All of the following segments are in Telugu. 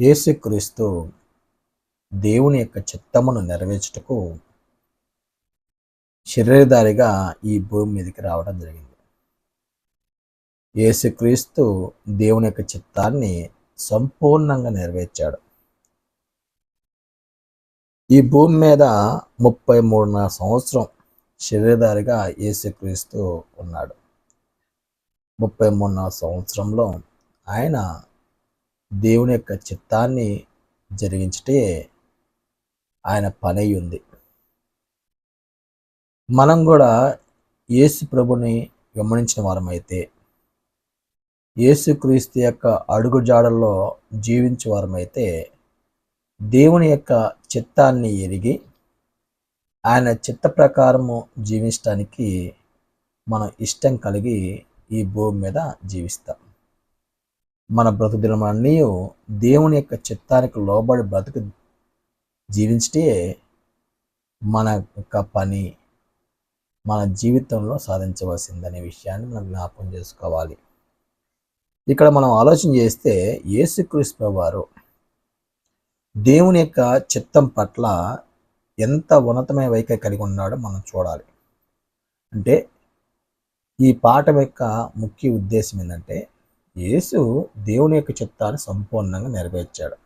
యేసుక్రీస్తు దేవుని యొక్క చిత్తమును నెరవేర్చుటకు శరీరధారిగా ఈ భూమి మీదకి రావడం జరిగింది. యేసుక్రీస్తు దేవుని యొక్క చిత్తాన్ని సంపూర్ణంగా నెరవేర్చాడు. ఈ భూమి మీద ముప్పై మూడున్నర సంవత్సరం శరీరధారిగా యేసుక్రీస్తు ఉన్నాడు. ముప్పై మూడున్నర సంవత్సరంలో ఆయన దేవుని యొక్క చిత్తాన్ని జరిగించటే ఆయన పని ఉంది. మనం కూడా యేసు ప్రభుని గమనించిన వారమైతే యేసుక్రీస్తు యొక్క అడుగుజాడల్లో జీవించే వారమైతే దేవుని యొక్క చిత్తాన్ని ఎరిగి ఆయన చిత్త ప్రకారము జీవించడానికి మనం ఇష్టం కలిగి ఈ భూమి మీద జీవిస్తాం. మన బ్రతుకుదినమన్నీ దేవుని యొక్క చిత్తానికి లోబడి బ్రతుకు జీవించటే మన యొక్క పని మన జీవితంలో సాధించవలసిందనే విషయాన్ని మనం జ్ఞాపకం చేసుకోవాలి. ఇక్కడ మనం ఆలోచన చేస్తే యేసుక్రీస్తు వారు దేవుని యొక్క చిత్తం పట్ల ఎంత ఉన్నతమైన వైఖరి కలిగి ఉన్నాడో మనం చూడాలి. అంటే ఈ పాఠం యొక్క ముఖ్య ఉద్దేశం ఏంటంటే యేసు దేవుని యొక్క చిత్తాన్ని సంపూర్ణంగా నెరవేర్చాడు.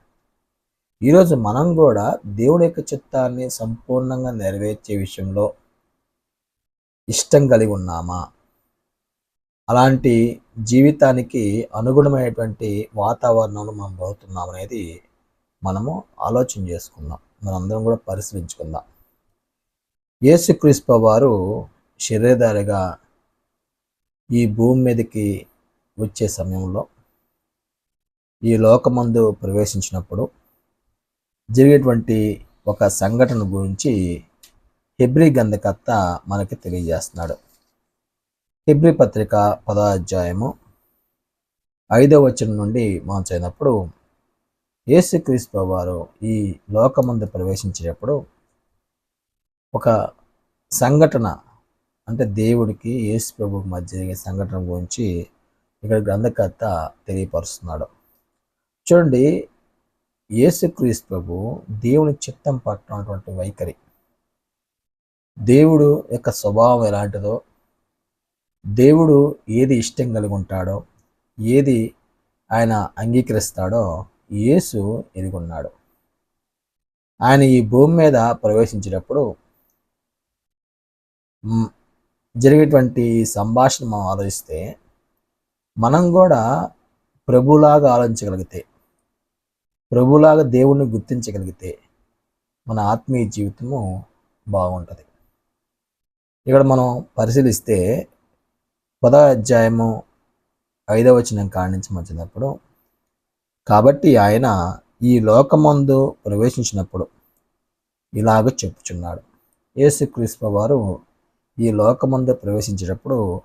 ఈరోజు మనం కూడా దేవుని యొక్క చిత్తాన్ని సంపూర్ణంగా నెరవేర్చే విషయంలో ఇష్టం కలిగి ఉన్నామా? అలాంటి జీవితానికి అనుగుణమైనటువంటి వాతావరణంలో మనం బతుకుతున్నాం అనేది మనము ఆలోచన చేసుకుందాం. మనందరం కూడా పరిశీలించుకుందాం. యేసుక్రీస్తు వారు శరీరధారిగా ఈ భూమి మీదకి వచ్చే సమయంలో ఈ లోకమందు ప్రవేశించినప్పుడు జరిగేటువంటి ఒక సంఘటన గురించి హెబ్రి గంధకర్త మనకి తెలియజేస్తున్నాడు. హెబ్రి పత్రిక పదాధ్యాయము ఐదవ వచనం నుండి మనం చదివినప్పుడు యేసుక్రీస్తు వారు ఈ లోకమందు ప్రవేశించేటప్పుడు ఒక సంఘటన అంటే దేవుడికి యేసు ప్రభుకి మధ్య జరిగే సంఘటన గురించి ఇక్కడ గ్రంథకర్త తెలియపరుస్తున్నాడు. చూడండి యేసుక్రీస్తు ప్రభు దేవుని చిత్తం పట్టినటువంటి వైఖరి. దేవుడు యొక్క స్వభావం ఎలాంటిదో దేవుడు ఏది ఇష్టం కలిగి ఉంటాడో ఏది ఆయన అంగీకరిస్తాడో యేసు ఎరుగున్నాడు ఆయన ఈ భూమి మీద ప్రవేశించేటప్పుడు జరిగేటువంటి సంభాషణ మనం ఆలోచిస్తే మనం కూడా ప్రభులాగా ఆలోచించగలిగితే ప్రభులాగా దేవుణ్ణి గుర్తించగలిగితే మన ఆత్మీయ జీవితము బాగుంటుంది. ఇక్కడ మనం పరిశీలిస్తే పద అధ్యాయము ఐదవ వచనం కాడించి వచ్చినప్పుడు కాబట్టి ఆయన ఈ లోకమందు ప్రవేశించినప్పుడు ఇలాగ చెప్పుచున్నాడు. యేసుక్రీస్తు వారు ఈ లోకమందు ప్రవేశించేటప్పుడు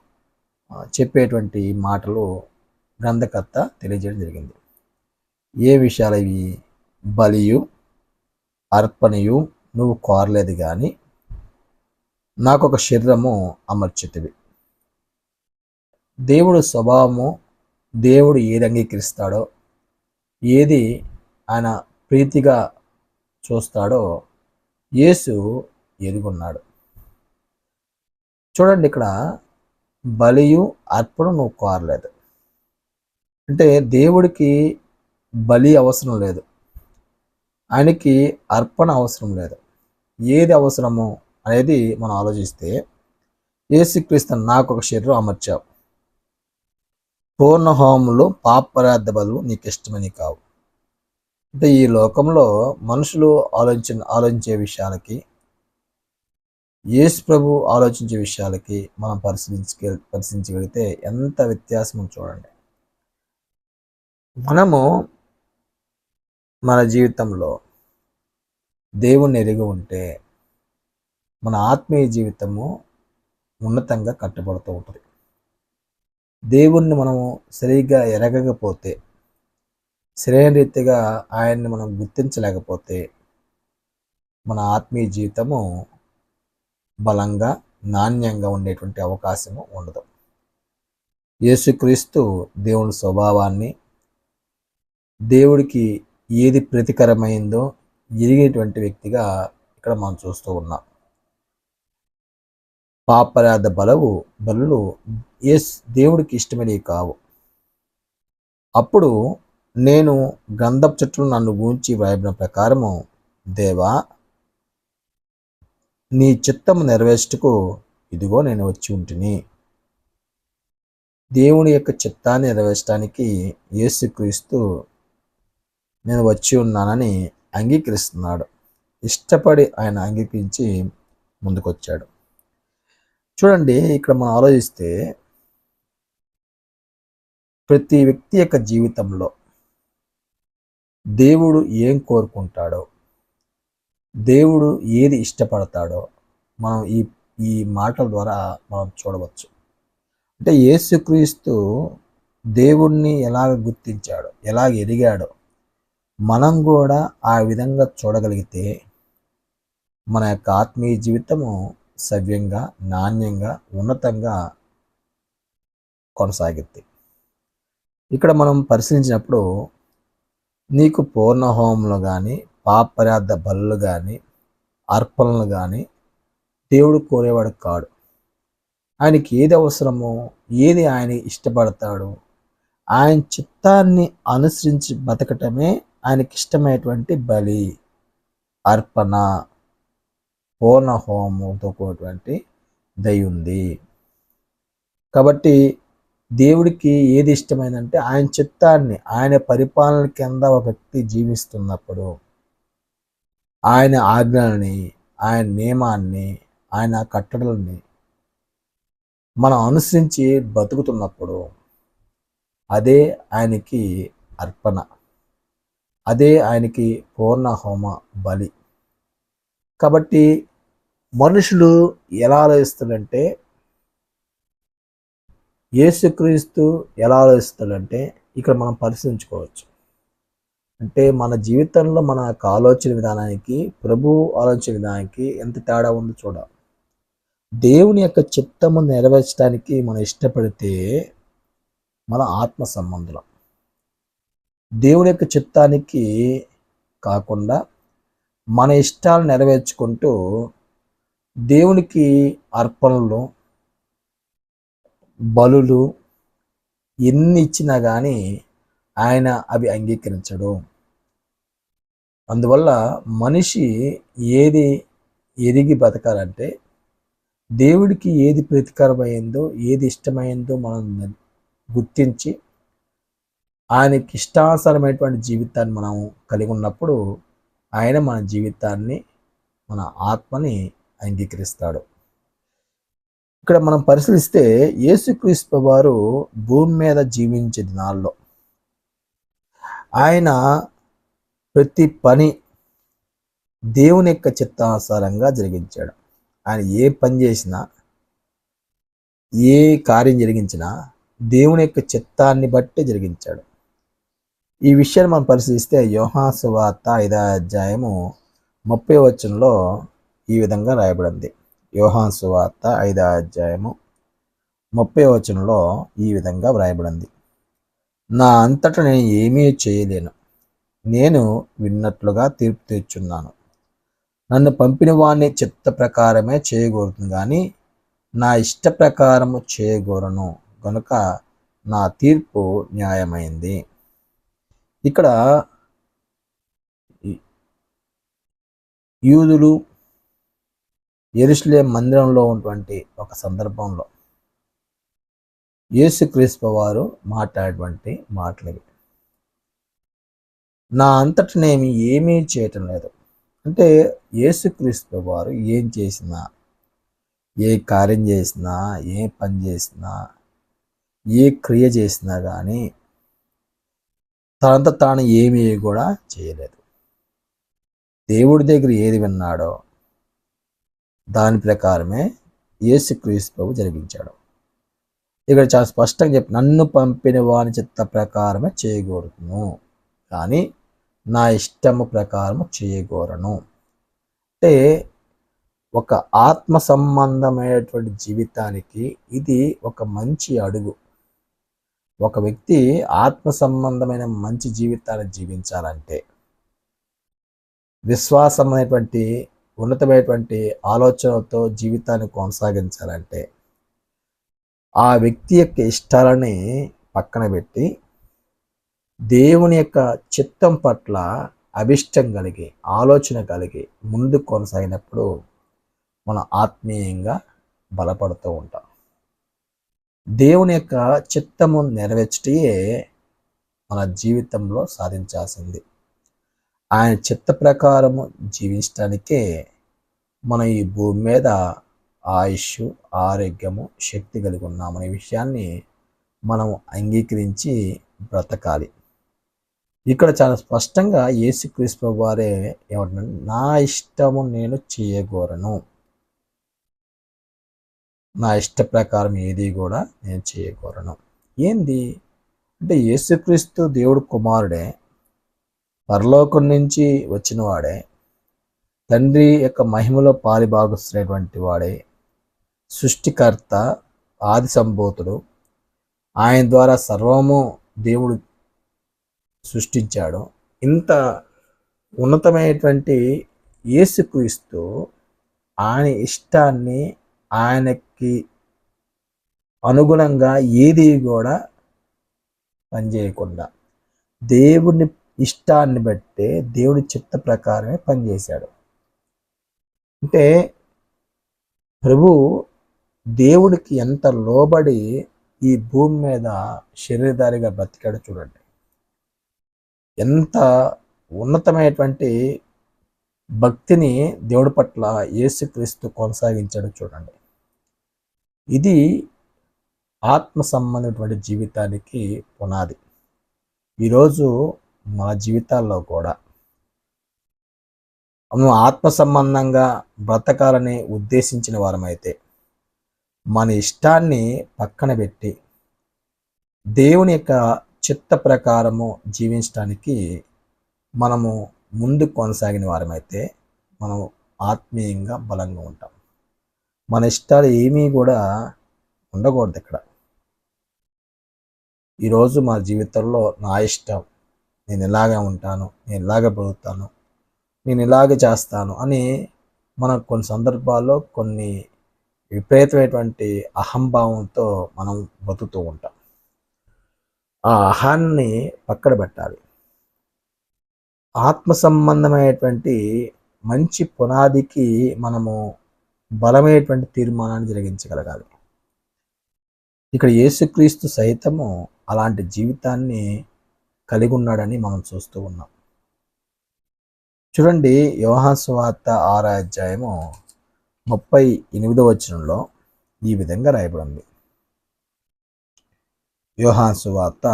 చెప్పేటువంటి మాటలు గ్రంథకర్త తెలియజేయడం జరిగింది. ఏ విషయాలు ఇవి? బలియు అర్పణయు నువ్వు కోరలేదు కానీ నాకు ఒక శరీరము అమర్చితివి. దేవుడు స్వభావము దేవుడు ఏది అంగీకరిస్తాడో ఏది ఆయన ప్రీతిగా చూస్తాడో యేసు ఎరుగున్నాడు చూడండి ఇక్కడ బలియు అర్పణ నువ్వు కోరలేదు. అంటే దేవుడికి బలి అవసరం లేదు. ఆయనకి అర్పణ అవసరం లేదు. ఏది అవసరము అనేది మనం ఆలోచిస్తే ఏసుక్రీస్తు నాకు ఒక శరీరం అమర్చావు. పూర్ణ హోమంలో పాపరాధ బదులు నీకు ఇష్టమని కావు. అంటే ఈ లోకంలో మనుషులు ఆలోచించిన ఆలోచించే విషయాలకి యేసు ప్రభు ఆలోచించే విషయాలకి మనం పరిశీలించగ పరిశీలించగలిగితే ఎంత వ్యత్యాసం చూడండి. మనము మన జీవితంలో దేవుణ్ణి ఎరిగి ఉంటే మన ఆత్మీయ జీవితము ఉన్నతంగా కట్టబడుతూ ఉంటుంది. దేవుణ్ణి మనము సరిగ్గా ఎరగకపోతే సరైన రీతిగా ఆయన్ని మనం గుర్తించలేకపోతే మన ఆత్మీయ జీవితము బలంగా నాణ్యంగా ఉండేటువంటి అవకాశము ఉండదు. యేసుక్రీస్తు దేవుని స్వభావాన్ని దేవుడికి ఏది ప్రతికరమైందో ఎరిగేటువంటి వ్యక్తిగా ఇక్కడ మనం చూస్తూ ఉన్నాం. పాపరాధ బలవు బలులు ఎస్ దేవుడికి ఇష్టమైనవి కావు. అప్పుడు నేను గంధపు చెట్లు నన్ను గూంచి వ్రాయబడిన ప్రకారము దేవా నీ చిత్తము నెరవేర్చుటకు ఇదిగో నేను వచ్చి ఉంటిని. దేవుని యొక్క చిత్తాన్ని నెరవేర్చడానికి యేసుక్రీస్తు నేను వచ్చి ఉన్నానని అంగీకరిస్తున్నాడు. ఇష్టపడి ఆయన అంగీకరించి ముందుకొచ్చాడు. చూడండి ఇక్కడ మనం ఆలోచిస్తే ప్రతి వ్యక్తి యొక్క జీవితంలో దేవుడు ఏం కోరుకుంటాడో దేవుడు ఏది ఇష్టపడతాడో మనం ఈ ఈ మాటల ద్వారా మనం చూడవచ్చు. అంటే యేసుక్రీస్తు దేవుణ్ణి ఎలాగ గుర్తించాడో ఎలాగ ఎదిగాడో మనం కూడా ఆ విధంగా చూడగలిగితే మన యొక్క ఆత్మీయ జీవితము సవ్యంగా నాణ్యంగా ఉన్నతంగా కొనసాగిద్ది. ఇక్కడ మనం పరిశీలించినప్పుడు నీకు పూర్ణ హోమంలో కానీ పాపరాధ బలులు కానీ అర్పణలు కానీ దేవుడు కోరేవాడు కాడు. ఆయనకి ఏది అవసరమో ఏది ఆయన ఇష్టపడతాడు ఆయన చిత్తాన్ని అనుసరించి బతకటమే ఆయనకి ఇష్టమైనటువంటి బలి అర్పణ పూర్ణ హోమంతో కూడినటువంటి దయ ఉంది. కాబట్టి దేవుడికి ఏది ఇష్టమైందంటే ఆయన చిత్తాన్ని ఆయన పరిపాలన కింద ఒక వ్యక్తి జీవిస్తున్నప్పుడు ఆయన ఆజ్ఞల్ని ఆయన నియమాన్ని ఆయన కట్టడల్ని మనం అనుసరించి బతుకుతున్నప్పుడు అదే ఆయనకి అర్పణ. అదే ఆయనకి పూర్ణ హోమ బలి. కాబట్టి మనుషులు ఎలా ఆలోచిస్తాడంటే యేసుక్రీస్తు ఎలా ఆలోచిస్తాడంటే ఇక్కడ మనం పరిశీలించుకోవచ్చు. అంటే మన జీవితంలో మన యొక్క ఆలోచన విధానానికి ప్రభు ఆలోచన విధానానికి ఎంత తేడా ఉందో చూడాలి. దేవుని యొక్క చిత్తము నెరవేర్చడానికి మనం ఇష్టపడితే మన ఆత్మ సంబంధం దేవుని యొక్క చిత్తానికి కాకుండా మన ఇష్టాలు నెరవేర్చుకుంటూ దేవునికి అర్పణలు బలులు ఎన్ని ఇచ్చినా కానీ ఆయన అవి అంగీకరించడు. అందువల్ల మనిషి ఏది ఎదిగి బతకాలంటే దేవుడికి ఏది ప్రతికరమైందో ఏది ఇష్టమైందో మనం గుర్తించి ఆయనకి ఇష్టానుసారమైనటువంటి జీవితాన్ని మనం కలిగి ఉన్నప్పుడు ఆయన మన జీవితాన్ని మన ఆత్మని అంగీకరిస్తాడు. ఇక్కడ మనం పరిశీలిస్తే యేసుక్రీస్తు వారు భూమి మీద జీవించే దినాల్లో ఆయన ప్రతి పని దేవుని యొక్క చిత్తానుసారంగా జరిగించాడు. ఆయన ఏ పని చేసినా ఏ కార్యం జరిగించినా దేవుని యొక్క చిత్తాన్ని బట్టి జరిగించాడు. ఈ విషయాన్ని మనం పరిశీలిస్తే యోహాసు వార్త ఐదో అధ్యాయము ముప్పై వచనంలో ఈ విధంగా రాయబడింది. యోహాన్ సువార్త ఐదో అధ్యాయము ముప్పై వచనంలో ఈ విధంగా వ్రాయబడింది. నా అంతటా నేను ఏమీ చేయలేను. నేను విన్నట్లుగా తీర్పు తెచ్చున్నాను నన్ను పంపిన వాడిని చిత్త ప్రకారమే చేయకూడదు కానీ నా ఇష్ట ప్రకారము చేయకూడను కనుక నా తీర్పు న్యాయమైంది. ఇక్కడ యూదులు ఎరుసలేం మందిరంలో ఉన్నటువంటి ఒక సందర్భంలో యేసుక్రీస్తు వారు మాట్లాడేటువంటి మాటలు ఇవి. నా అంతట నేను ఏమీ చేయటం లేదు. అంటే యేసుక్రీస్తు వారు ఏం చేసినా ఏ కార్యం చేసినా ఏ పని చేసినా ఏ క్రియ చేసినా కానీ తనంత తాను ఏమీ కూడా చేయలేదు. దేవుడి దగ్గర ఏది విన్నాడో దాని ప్రకారమే యేసుక్రీస్తు ప్రభు జరిగించాడు. ఇక్కడ చాలా స్పష్టంగా చెప్పి నన్ను పంపిన వాని చిత్త ప్రకారమే చేయకూడదును కానీ నా ఇష్టము ప్రకారము చేయగోరను. అంటే ఒక ఆత్మ సంబంధమైనటువంటి జీవితానికి ఇది ఒక మంచి అడుగు. ఒక వ్యక్తి ఆత్మ సంబంధమైన మంచి జీవితాన్ని జీవించాలంటే విశ్వాసం అనేటువంటి ఉన్నతమైనటువంటి ఆలోచనలతో జీవితాన్ని కొనసాగించాలంటే ఆ వ్యక్తి యొక్క ఇష్టాలని పక్కన పెట్టి దేవుని యొక్క చిత్తం పట్ల అభిష్టం కలిగి ఆలోచన కలిగి ముందు కొనసాగినప్పుడు మనం ఆత్మీయంగా బలపడుతూ ఉంటాం. దేవుని యొక్క చిత్తము నెరవేర్చటే మన జీవితంలో సాధించాల్సింది. ఆయన చిత్త ప్రకారము జీవించడానికే మన ఈ భూమి మీద ఆయుష్ ఆరోగ్యము శక్తి కలిగి ఉన్నామనే విషయాన్ని మనం అంగీకరించి బ్రతకాలి. ఇక్కడ చాలా స్పష్టంగా యేసుక్రీస్తు వారే ఏమంటున్నారు నా ఇష్టము నేను చేయగోరను. నా ఇష్ట ప్రకారం ఏది కూడా నేను చేయగోరను. ఏంది? అంటే యేసుక్రీస్తు దేవుడు కుమారుడే పరలోకం నుంచి వచ్చిన వాడే తండ్రి యొక్క మహిమలో పాలిభాగస్తున్నటువంటి వాడే సృష్టికర్త ఆది సంభూతుడు. ఆయన ద్వారా సర్వము దేవుడు సృష్టించాడు. ఇంత ఉన్నతమైనటువంటి యేసుక్రీస్తు ఆయన ఇష్టాన్ని ఆయనకి అనుగుణంగా ఏది కూడా పనిచేయకుండా దేవుని ఇష్టాన్ని బట్టే దేవుడి చిత్త ప్రకారమే పనిచేశాడు. అంటే ప్రభు దేవుడికి ఎంత లోబడి ఈ భూమి మీద శరీరధారిగా బ్రతికాడు చూడండి. ఎంత ఉన్నతమైనటువంటి భక్తిని దేవుడి పట్ల యేసుక్రీస్తు కొనసాగించాడు చూడండి. ఇది ఆత్మ సంబంధమైనటువంటి జీవితానికి పునాది. ఈరోజు మన జీవితాల్లో కూడా మనం ఆత్మ సంబంధంగా బ్రతకాలని ఉద్దేశించిన వారమైతే మన ఇష్టాన్ని పక్కన పెట్టి దేవుని యొక్క చిత్త ప్రకారము జీవించడానికి మనము ముందు కొనసాగిన వారమైతే మనం ఆత్మీయంగా బలంగా ఉంటాం. మన ఇష్టాలు ఏమీ కూడా ఉండకూడదు ఇక్కడ. ఈరోజు మా జీవితంలో నా ఇష్టం నేను ఇలాగే ఉంటాను నేను ఇలాగ బ్రతుకుతాను నేను ఇలాగ చేస్తాను అని మనం కొన్ని సందర్భాల్లో కొన్ని విపరీతమైనటువంటి అహంభావంతో మనం బతుకుతూ ఉంటాం. ఆ అహాన్ని పక్కన పెట్టాలి. ఆత్మ సంబంధమైనటువంటి మంచి పునాదికి మనము బలమైనటువంటి తీర్మానాన్ని జరిగించగలగాలి. ఇక్కడ యేసుక్రీస్తు సైతము అలాంటి జీవితాన్ని కలిగి ఉన్నాడని మనం చూస్తూ ఉన్నాం. చూడండి యోహాసువార్త ఆరో అధ్యాయము ముప్పై ఎనిమిదో వచనంలో ఈ విధంగా రాయబడింది. వార్త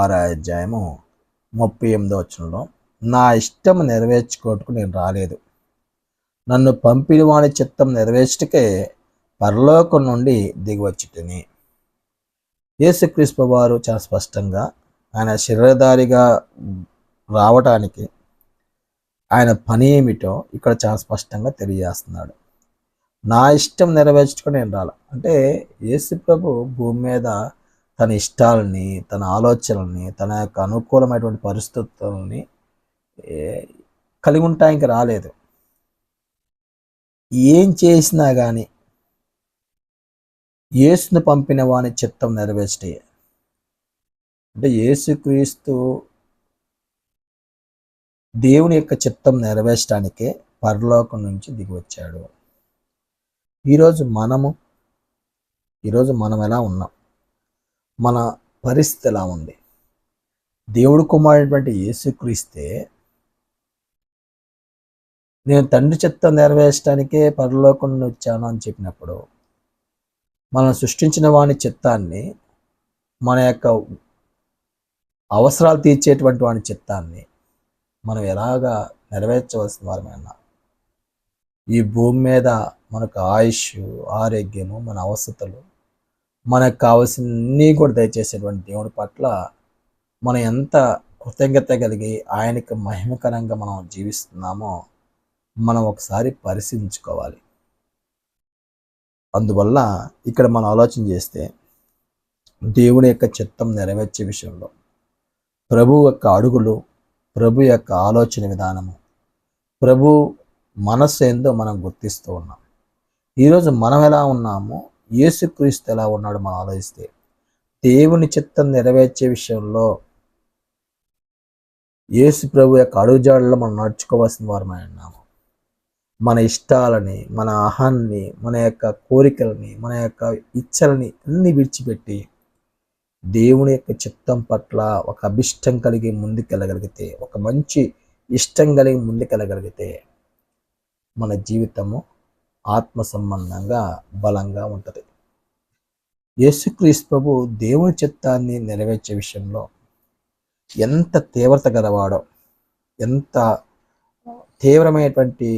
ఆరో అధ్యాయము ముప్పై ఎనిమిదో వచనంలో నా ఇష్టం నెరవేర్చుకోవటకు నేను రాలేదు. నన్ను పంపిన వాని చిత్తం నెరవేర్చటకే పరలోకం నుండి దిగివచ్చి తిని యేసుక్రీస్తు వారు చాలా స్పష్టంగా ఆయన శరీరధారిగా రావటానికి ఆయన పని ఏమిటో ఇక్కడ చాలా స్పష్టంగా తెలియజేస్తున్నాడు. నా ఇష్టం నెరవేర్చుకొని నేను రాల. అంటే యేసు ప్రభు భూమి మీద తన ఇష్టాలని తన ఆలోచనల్ని తన యొక్క అనుకూలమైనటువంటి పరిస్థితులని కలిగి ఉంటానికి రాలేదు. ఏం చేసినా కానీ యేసును పంపిన వాని చిత్తం నెరవేర్చే అంటే యేసుక్రీస్తు దేవుని యొక్క చిత్తం నెరవేర్చడానికే పరలోకం నుంచి దిగి వచ్చాడు. ఈరోజు మనము ఈరోజు మనం ఎలా ఉన్నాం? మన పరిస్థితి ఎలా ఉంది? దేవుడు కుమారుడైనటువంటి యేసుక్రీస్తే నేను తండ్రి చెత్త నెరవేర్చడానికే పరలోకం వచ్చాను అని చెప్పినప్పుడు మనం సృష్టించిన వాని చిత్తాన్ని మన యొక్క అవసరాలు తీర్చేటువంటి వాని చిత్తాన్ని మనం ఎలాగా నెరవేర్చవలసిన వారమైనా ఈ భూమి మీద మనకు ఆయుష్ ఆరోగ్యము మన అవసరతలు మనకు కావాల్సినన్నీ కూడా దయచేసేటువంటి దేవుడి పట్ల మనం ఎంత కృతజ్ఞత కలిగి ఆయనకు మహిమకరంగా మనం జీవిస్తున్నామో మనం ఒకసారి పరిశీలించుకోవాలి. అందువల్ల ఇక్కడ మనం ఆలోచన చేస్తే దేవుని యొక్క చిత్తం నెరవేర్చే విషయంలో ప్రభు యొక్క అడుగులు ప్రభు యొక్క ఆలోచన విధానము ప్రభు మనస్సు ఏందో మనం గుర్తిస్తూ ఉన్నాం. ఈరోజు మనం ఎలా ఉన్నామో యేసుక్రీస్తు ఎలా ఉన్నాడో మనం ఆలోచిస్తే దేవుని చిత్తం నెరవేర్చే విషయంలో యేసు ప్రభు యొక్క అడుగుజాడలో మనం నడుచుకోవాల్సిన వారమై ఉన్నాము. మన ఇష్టాలని మన ఆహాన్ని మన యొక్క కోరికలని మన యొక్క ఇచ్చలని అన్ని విడిచిపెట్టి దేవుని యొక్క చిత్తం పట్ల ఒక అభిష్టం కలిగి ముందుకెళ్ళగలిగితే ఒక మంచి ఇష్టం కలిగి ముందుకెళ్ళగలిగితే మన జీవితము ఆత్మ సంబంధంగా బలంగా ఉంటుంది. యేసుక్రీస్తు ప్రభు దేవుని చిత్తాన్ని నెరవేర్చే విషయంలో ఎంత తీవ్రత గలవాడో ఎంత తీవ్రమైనటువంటి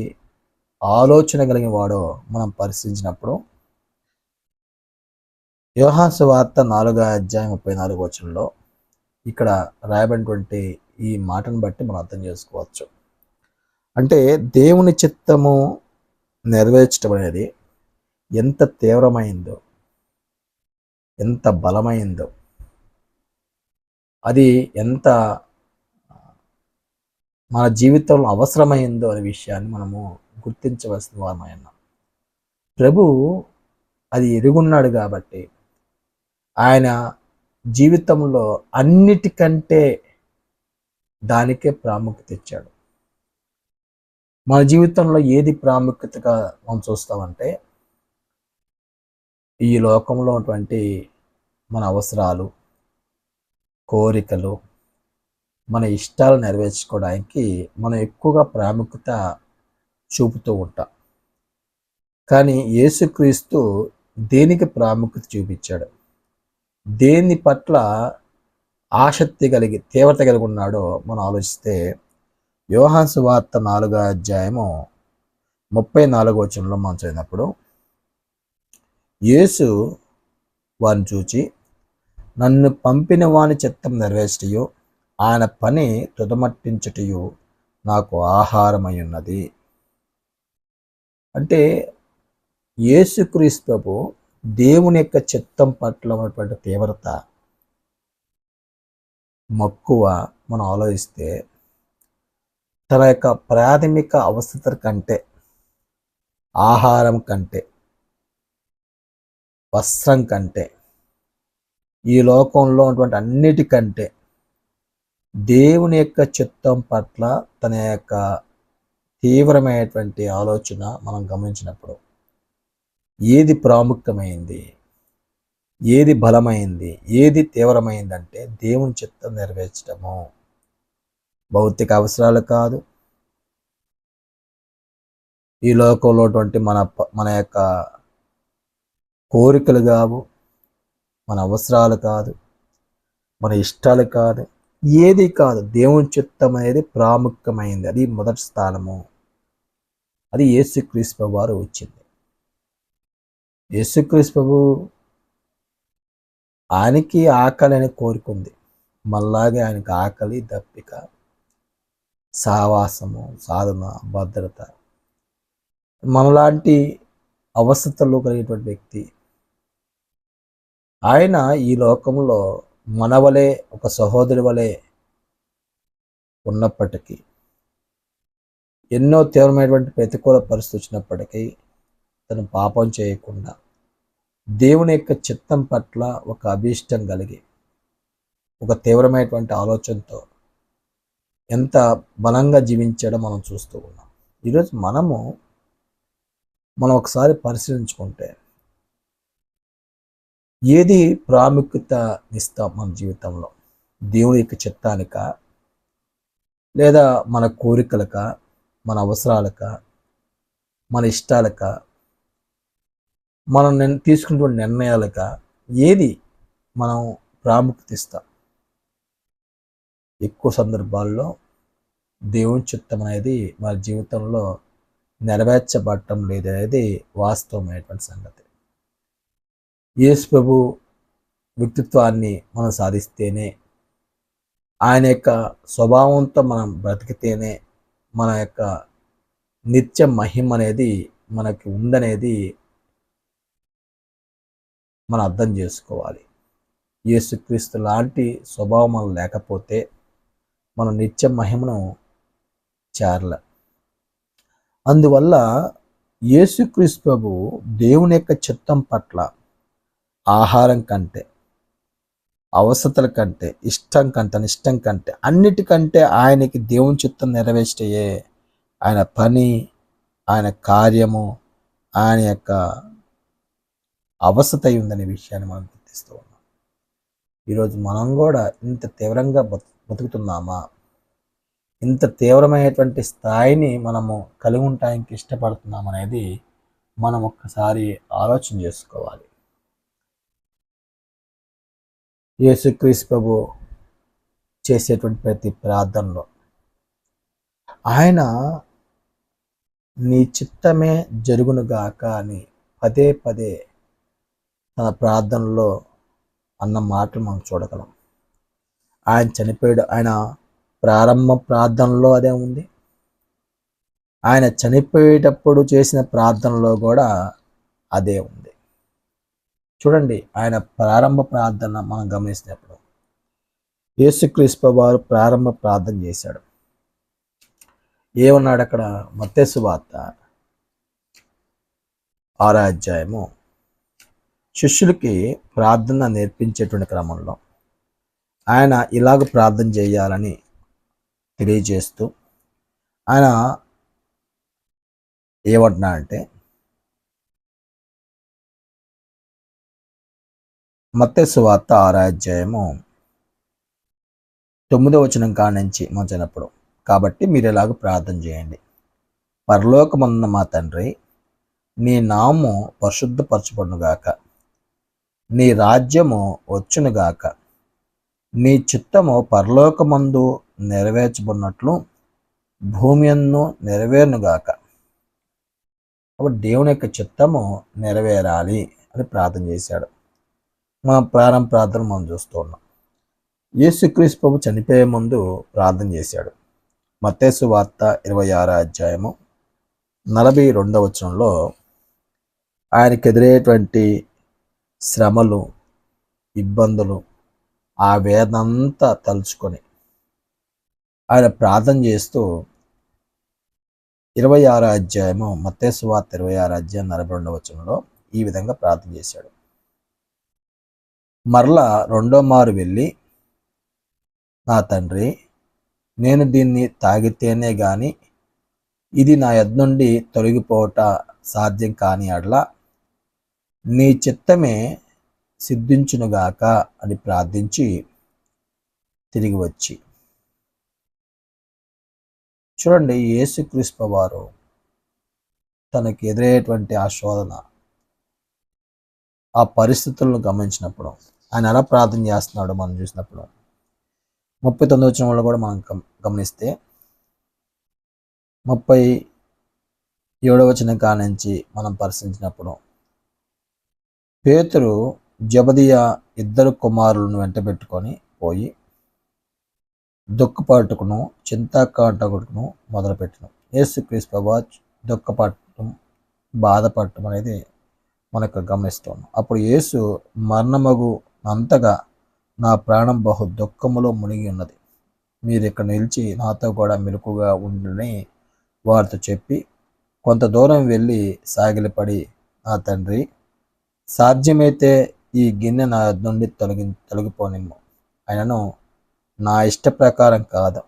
ఆలోచన కలిగిన వాడో మనం పరిశీలించినప్పుడు యోహాసు వార్త నాలుగో అధ్యాయం ముప్పై నాలుగు వచనంలో ఇక్కడ రాయబడినటువంటి ఈ మాటను బట్టి మనం అర్థం చేసుకోవచ్చు. అంటే దేవుని చిత్తము నెరవేర్చడం అనేది ఎంత తీవ్రమైందో ఎంత బలమైందో అది ఎంత మన జీవితంలో అవసరమైందో అనే విషయాన్ని మనము గుర్తించవలసిన వారమైన ప్రభు అది ఎరుగున్నాడు కాబట్టి ఆయన జీవితంలో అన్నిటికంటే దానికే ప్రాముఖ్యత ఇచ్చాడు. మన జీవితంలో ఏది ప్రాముఖ్యతగా మనం చూస్తామంటే ఈ లోకంలో ఉన్నటువంటి మన అవసరాలు కోరికలు మన ఇష్టాలు నెరవేర్చుకోవడానికి మనం ఎక్కువగా ప్రాముఖ్యత చూపుతూ ఉంటాం. కానీ యేసుక్రీస్తు దేనికి ప్రాముఖ్యత చూపించాడు? దేని పట్ల ఆసక్తి కలిగి తీవ్రత కలిగి ఉన్నాడో మనం ఆలోచిస్తే యోహాన్సు వార్త నాలుగో అధ్యాయము ముప్పై నాలుగో వచనంలో మనం చదివినప్పుడు యేసు వారిని చూచి నన్ను పంపిన వాని చిత్తం నెరవేర్చటయు ఆయన పని తుదమట్టించుటయు నాకు ఆహారమై ఉన్నది. అంటే యేసుక్రీస్తు ప్రభు దేవుని యొక్క చిత్తం పట్ల ఉన్నటువంటి తీవ్రత మక్కువ మనం ఆలోచిస్తే తన యొక్క ప్రాథమిక అవసరత కంటే ఆహారం కంటే వస్త్రం కంటే ఈ లోకంలో ఉన్నటువంటి అన్నిటికంటే దేవుని యొక్క చిత్తం పట్ల తన యొక్క తీవ్రమైనటువంటి ఆలోచన మనం గమనించినప్పుడు ఏది ప్రాముఖ్యమైంది ఏది బలమైంది ఏది తీవ్రమైందంటే దేవుని చిత్తం నెరవేర్చడము. భౌతిక అవసరాలు కాదు. ఈ లోకంలో ఉన్నటువంటి మన మన యొక్క కోరికలు కావు మన అవసరాలు కాదు మన ఇష్టాలు కాదు ఏది కాదు. దేవుని చిత్తం అనేది ప్రాముఖ్యమైంది. అది మొదటి స్థానము. అది యేసుక్రీస్తు వారు వచ్చింది యేసుక్రీస్తు ఆయనకి ఆకలి అని కోరుకుంది. మళ్ళాగే ఆయనకి ఆకలి దప్పిక. సావాసము సాధన భద్రత. మనలాంటి అవస్థలో కలిగేటువంటి వ్యక్తి ఆయన ఈ లోకంలో మనవలే ఒక సహోదరి వలె ఉన్నప్పటికీ ఎన్నో తీవ్రమైనటువంటి ప్రతికూల పరిస్థితి వచ్చినప్పటికీ తను పాపం చేయకుండా దేవుని యొక్క చిత్తం పట్ల ఒక అభీష్టం కలిగి ఒక తీవ్రమైనటువంటి ఆలోచనతో ఎంత బలంగా జీవించాడో మనం చూస్తూ ఉన్నాం. ఈరోజు మనము మనం ఒకసారి పరిశీలించుకుంటే ఏది ప్రాముఖ్యత ఇస్తాం మన జీవితంలో? దేవుని యొక్క చిత్తానిక? లేదా మన కోరికలక? మన అవసరాలక? మన ఇష్టాలక? మనం తీసుకున్నటువంటి నిర్ణయాలక? ఏది మనం ప్రాముఖ్యత ఇస్తాం? ఎక్కువ సందర్భాల్లో దేవుని చిత్తం అనేది మన జీవితంలో నెరవేర్చబడటం లేదు అనేది వాస్తవమైనటువంటి సంగతి. యేసు ప్రభు వ్యక్తిత్వాన్ని మనం సాధిస్తేనే ఆయన యొక్క స్వభావంతో మనం బ్రతికితేనే మన యొక్క నిత్య మహిమ అనేది మనకి ఉందనేది మనం అర్థం చేసుకోవాలి. యేసుక్రీస్తు లాంటి స్వభావం మనం లేకపోతే మనం నిత్య మహిమను చేరల. అందువల్ల యేసుక్రీస్తు ప్రభు దేవుని యొక్క చిత్తం పట్ల ఆహారం కంటే అవసతల కంటే ఇష్టం కంటే అనిష్టం కంటే అన్నిటికంటే ఆయనకి దేవుని చిత్తం నెరవేర్చయే ఆయన పని ఆయన కార్యము ఆయన యొక్క అవసత ఉందనే విషయాన్ని మనం గుర్తిస్తూ ఉన్నాం. ఈరోజు మనం కూడా ఇంత తీవ్రంగా బతు బతుకుతున్నామా ఇంత తీవ్రమైనటువంటి స్థాయిని మనము కలిగి ఉండటానికి ఇష్టపడుతున్నాం అనేది మనం ఒక్కసారి ఆలోచన చేసుకోవాలి. యేసుక్రీస్ ప్రభు చేసేటువంటి ప్రతి ప్రార్థనలో ఆయన నీ చిత్తమే జరుగునుగాక అని పదే పదే తన ప్రార్థనలో అన్న మాటలు మనం చూడగలం. ఆయన చనిపోయాడు. ఆయన ప్రారంభ ప్రార్థనలో అదే ఉంది. ఆయన చనిపోయేటప్పుడు చేసిన ప్రార్థనలో కూడా అదే ఉంది. చూడండి ఆయన ప్రారంభ ప్రార్థన మనం గమనించినప్పుడు యేసుక్రీస్తు వారు ప్రారంభ ప్రార్థన చేశాడు. ఏమన్నాడు అక్కడ? మత్స్సు వార్త ఆరాధ్యాయము శిష్యులకి ప్రార్థన నేర్పించేటువంటి క్రమంలో ఆయన ఇలాగ ప్రార్థన చేయాలని తెలియజేస్తూ ఆయన ఏమంటున్నా అంటే మత్తేసు వార్త ఆరాధ్యాయము తొమ్మిదో వచనం కానించి మంచినప్పుడు కాబట్టి మీరు ఇలాగ ప్రార్థన చేయండి. పరలోకమున్న మా తండ్రి నీ నాము పరిశుద్ధపరచబడునుగాక నీ రాజ్యము వచ్చునుగాక నీ చిత్తము పరలోకమందు నెరవేర్చబడినట్లు భూమి అన్ను నెరవేరునుగాక. కాబట్టి దేవుని యొక్క చిత్తము నెరవేరాలి అని ప్రార్థన చేశాడు. మన ప్రారంభ ప్రార్థన మనం చూస్తూ ఉన్నాం. యేసుక్రీస్తు ప్రభు చనిపోయే ముందు ప్రార్థన చేశాడు. మత్తేసు వార్త ఇరవై ఆరో అధ్యాయము నలభై రెండవ వచనంలో ఆయనకు ఎదురయ్యేటువంటి శ్రమలు ఇబ్బందులు ఆ వేదంతా తలుచుకొని ఆయన ప్రార్థన చేస్తూ ఇరవై ఆరో అధ్యాయము మత్తేసు ఇరవై ఆరో అధ్యాయం నలభై రెండవ వచనంలో ఈ విధంగా ప్రార్థన చేశాడు. మరలా రెండో మారు వెళ్ళి నా తండ్రి నేను దీన్ని తాగితేనే గాని ఇది నా యొద్ద నుండి తొలగిపోవట సాధ్యం కాని అట్లా నీ చిత్తమే సిద్ధించునుగాక అని ప్రార్థించి తిరిగి వచ్చి. చూడండి యేసుక్రీస్తు వారు తనకి ఎదురయ్యేటువంటి ఆ శోధన ఆ పరిస్థితులను గమనించినప్పుడు ఆయన ఎలా ప్రార్థన చేస్తున్నాడో మనం చూసినప్పుడు ముప్పై తొమ్మిది వచ్చిన వాళ్ళు కూడా మనం గమ- గమనిస్తే ముప్పై ఏడవ వచ్చిన కానించి మనం పరిశీలించినప్పుడు పేతురు జబదియా ఇద్దరు కుమారులను వెంటబెట్టుకొని పోయి దుఃఖపాటుకును చింతాకాటకును మొదలుపెట్టను. యేసుక్రీస్తు ప్రభు దుఃఖపడటం బాధపడటం అనేది మనకు గమనిస్తాం అప్పుడు యేసు మరణమగు అంతగా నా ప్రాణం బహు దుఃఖములో మునిగి ఉన్నది. మీరు ఇక్కడ నిలిచి నాతో కూడా మెలకుగా ఉండుని వారితో చెప్పి కొంత దూరం వెళ్ళి సాగిలపడి నా తండ్రి సాధ్యమైతే ఈ గిన్నె నా నుండి తొలగి తొలగిపోనిమ్ము. ఆయనను నా ఇష్ట ప్రకారం కాదు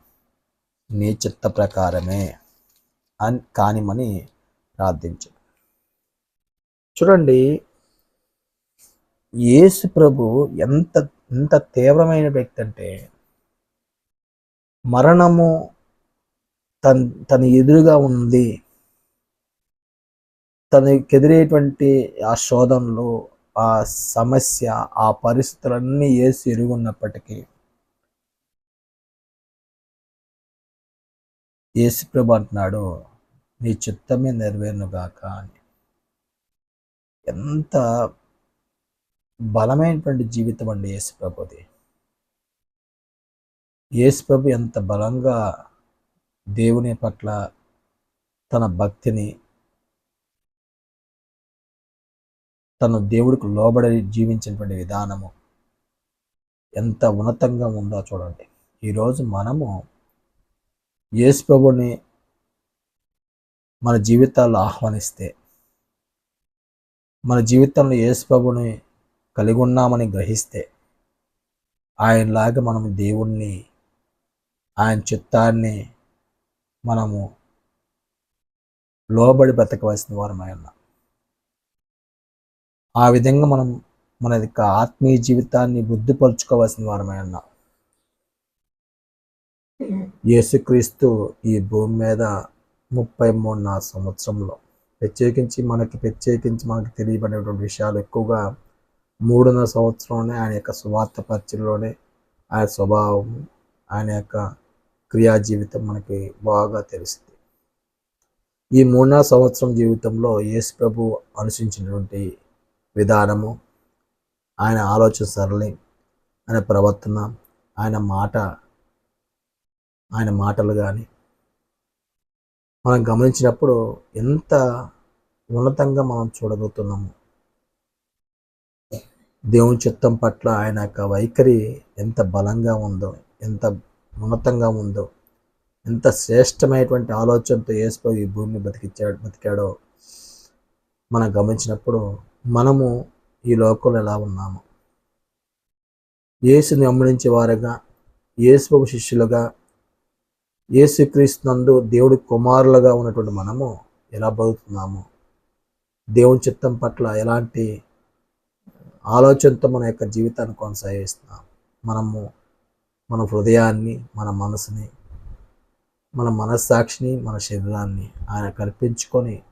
నీ చిత్త ప్రకారమే అని కానిమని ప్రార్థించు. చూడండి యేసు ప్రభు ఎంత ఎంత తీవ్రమైన వ్యక్తి అంటే మరణము తన తన ఎదురుగా ఉంది. తనకి ఎదురేటువంటి ఆ శోధనలో ఆ సమస్య ఆ పరిస్థితులన్నీ ఏసు ఎరుగున్నప్పటికీ యేసు అంటున్నాడు నీ చిత్తమే నెరవేరునుగాక అని. ఎంత బలమైనటువంటి జీవితం అండి యేసుప్రభుది. యేసుప్రభు ఎంత బలంగా దేవుని పట్ల తన భక్తిని తను దేవుడికి లోబడి జీవించినటువంటి విధానము ఎంత ఉన్నతంగా ఉందో చూడండి. ఈరోజు మనము యేసు ప్రభుని మన జీవితాల్లో ఆహ్వానిస్తే మన జీవితంలో యేసు ప్రభుని కలిగి ఉన్నామని గ్రహిస్తే ఆయనలాగా మనం దేవుణ్ణి ఆయన చిత్తాన్ని మనము లోబడి బ్రతకవలసిన వారమై ఉన్నాం. ఆ విధంగా మనం మన యొక్క ఆత్మీయ జీవితాన్ని బుద్ధిపరుచుకోవాల్సిన వారమే ఉన్నాం యేసుక్రీస్తు ఈ భూమి మీద ముప్పై మూడున్నర సంవత్సరంలో ప్రత్యేకించి మనకి ప్రత్యేకించి మనకి తెలియబడినటువంటి విషయాలు ఎక్కువగా మూడున్నర సంవత్సరంలోనే ఆయన యొక్క సువార్త పరిచయలోనే ఆయన స్వభావం ఆయన యొక్క క్రియా జీవితం మనకి బాగా తెలిసింది. ఈ మూడున్నర సంవత్సరం జీవితంలో యేసు ప్రభు అనుసరించినటువంటి విధానము. ఆయన ఆలోచన సరళి ఆయన ప్రవర్తన ఆయన మాట ఆయన మాటలు కానీ మనం గమనించినప్పుడు ఎంత ఉన్నతంగా మనం చూడబోతున్నాము దేవుని చిత్తం పట్ల ఆయన యొక్క వైఖరి ఎంత బలంగా ఉందో ఎంత ఉన్నతంగా ఉందో ఎంత శ్రేష్టమైనటువంటి ఆలోచనతో యేసు ఈ భూమిని బతికిచ్చాడు బతికాడో మనం గమనించినప్పుడు మనము ఈ లోకంలో ఎలా ఉన్నాము? యేసుని అమ్మడించే వారుగా యేసు శిష్యులుగా యేసుక్రీస్తునందు దేవుడి కుమారులుగా ఉన్నటువంటి మనము ఎలా బతుకుతున్నాము? దేవుని చిత్తం పట్ల ఎలాంటి ఆలోచనతో మన యొక్క జీవితాన్ని కొనసాగిస్తున్నాం? మనము మన హృదయాన్ని మన మనసుని మన మనస్సాక్షిని మన శరీరాన్ని ఆయన కల్పించుకొని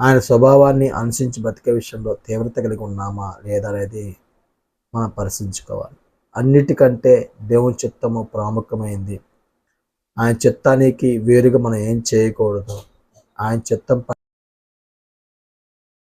ఆయన స్వభావాన్ని అనుసరించి బతికే విషయంలో తీవ్రత కలిగి ఉన్నామా లేదా అనేది మనం పరిశీలించుకోవాలి. అన్నిటికంటే దేవుని చిత్తము ప్రాముఖ్యమైంది. ఆయన చిత్తానికి వేరుగా మనం ఏం చేయకూడదు. ఆయన చిత్తం